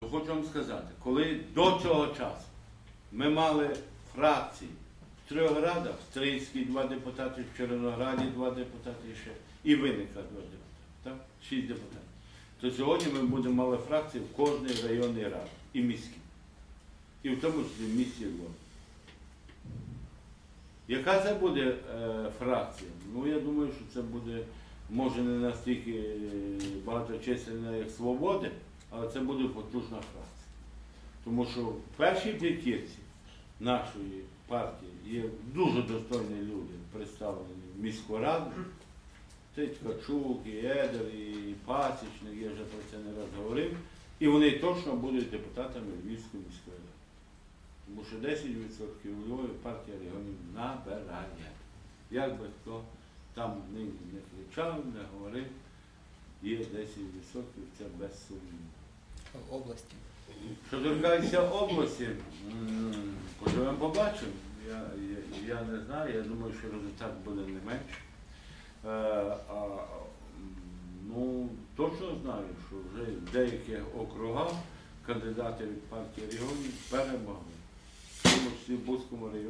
Хочу вам сказати, коли до цього часу ми мали фракції в трьох радах, в Стрийській два депутати, в Червонограді два депутати ще, і виника два депутати, так? Шість депутатів. То сьогодні ми будемо мали фракції в кожній районній раді і міській. І в тому числі в місті Львові. Яка це буде е, фракція? Ну, я думаю, що це буде, може, не настільки е, багаточисельна, як свободи, але це буде потужна фракція. Тому що в першій п'ятірці нашої партії є дуже достойні люди, представлені в міську раду. Це Ткачук, і Едер, і Пасічник, я вже про це не раз говорив. І вони точно будуть депутатами Львівської міської ради. Тому що 10% у Львові партія регіонів набирає. Як би хто там не кричав, не говорив, є 10%, це без сумніву. в області. Що торкається області, поживемо побачимо. Я, я, я не знаю, я думаю, що результат буде не менше. Е, а, ну, точно знаю, що вже в деяких округах кандидати від партії регіонів перемогли. В тому числі в Бузькому районі.